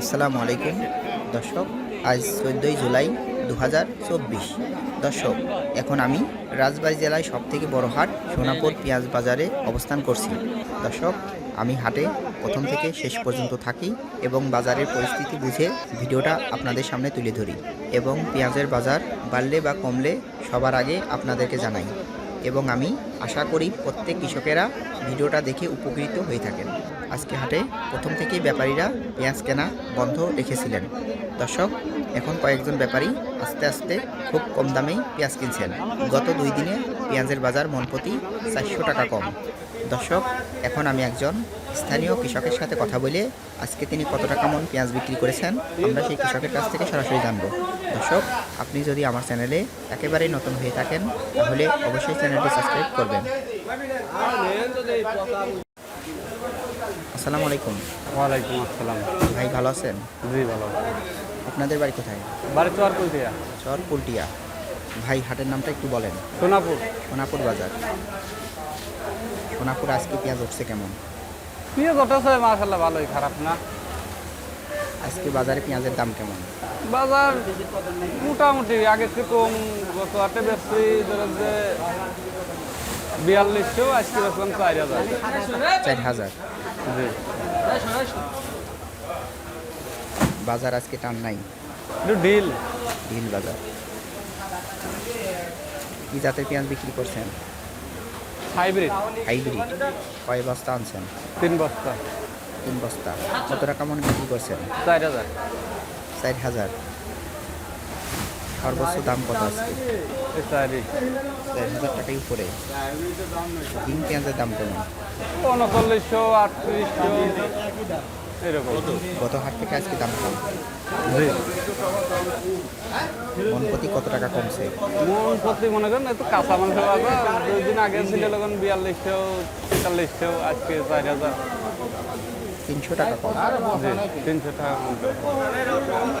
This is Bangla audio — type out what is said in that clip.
আসসালামু আলাইকুম। দর্শক, আজ চোদ্দোই জুলাই দু হাজার চব্বিশ। দর্শক, এখন আমি রাজবাড়ী জেলায় সবথেকে বড় হাট সোনাপুর পেঁয়াজ বাজারে অবস্থান করছি। দর্শক, আমি হাটে প্রথম থেকে শেষ পর্যন্ত থাকি এবং বাজারের পরিস্থিতি বুঝে ভিডিওটা আপনাদের সামনে তুলে ধরি এবং পেঁয়াজের বাজার বাড়লে বা কমলে সবার আগে আপনাদেরকে জানাই। এবং আমি আশা করি প্রত্যেক কৃষকেরা ভিডিওটা দেখে উপকৃত হয়ে থাকেন। আজকে হাটে প্রথম থেকেই ব্যাপারীরা পেঁয়াজ কেনা বন্ধ রেখেছিলেন। দর্শক, এখন কয়েকজন ব্যাপারী আস্তে আস্তে খুব কম দামেই পেঁয়াজ কিনছেন। গত দুই দিনে পেঁয়াজের বাজার মন প্রতি চারশো টাকা কম। দর্শক, এখন আমি একজন স্থানীয় কৃষকের সাথে কথা বলে আজকে তিনি কত টাকা মন পেঁয়াজ বিক্রি করেছেন আমরা সেই কৃষকের কাছ থেকে সরাসরি জানব। দর্শক আপনি যদি আমার চ্যানেলে একেবারেই নতুন হয়ে থাকেন তাহলে অবশ্যই চ্যানেলটি সাবস্ক্রাইব করবেন। আসসালামু আলাইকুম। ওয়ালাইকুম আসসালাম। ভাই ভালো আছেন? জি ভালো আপনাদের বাড়ি কোথায়? বাড়ি আর কই চর পুলটিয়া ভাই হাটের নামটা একটু বলেন। সোনাপুর। সোনাপুর বাজার। সোনাপুর আজকে পেঁয়াজ উঠছে কেমন? পেঁয়াজ ওঠেছে মাশাল্লাহ ভালোই খারাপ না। আজকে বাজারে পেঁয়াজের দাম কেমন? বাজার মোটামুটি আগের থেকে কম গত হাটে বেশি ধরেন যে বিয়াল্লিশশো আজকে বেশলাম চার হাজার। চার হাজার? জি। বাজার আজকে টান নাই? একটু ডিল ঢিল বাজার। কি জাতের পেঁয়াজ বিক্রি করছেন? হাইব্রিড হাইব্রিড কয় বস্তা আনছেন? তিন বস্তা। তিন বস্তা। কত টাকা মনে বিক্রি করছেন? চার হাজার। চার হাজার। সর্বোচ্চ দাম কত আছে চারই। চার হাজার টাকাই উপরে। ডিম পেঁয়াজের দাম কেমন? উনচল্লিশশো আটত্রিশশো। এরকম। গত হাট থেকে আজকে দাম কম? কত টাকা কমছে? মন প্রতি মনে করেন একটু কাঁচা মাংস দুই দিন আগে ছিল তখন বিয়াল্লিশশো তেতাল্লিশশো আজকে চার হাজার। তিনশো টাকা কম। তিনশো টাকা কম।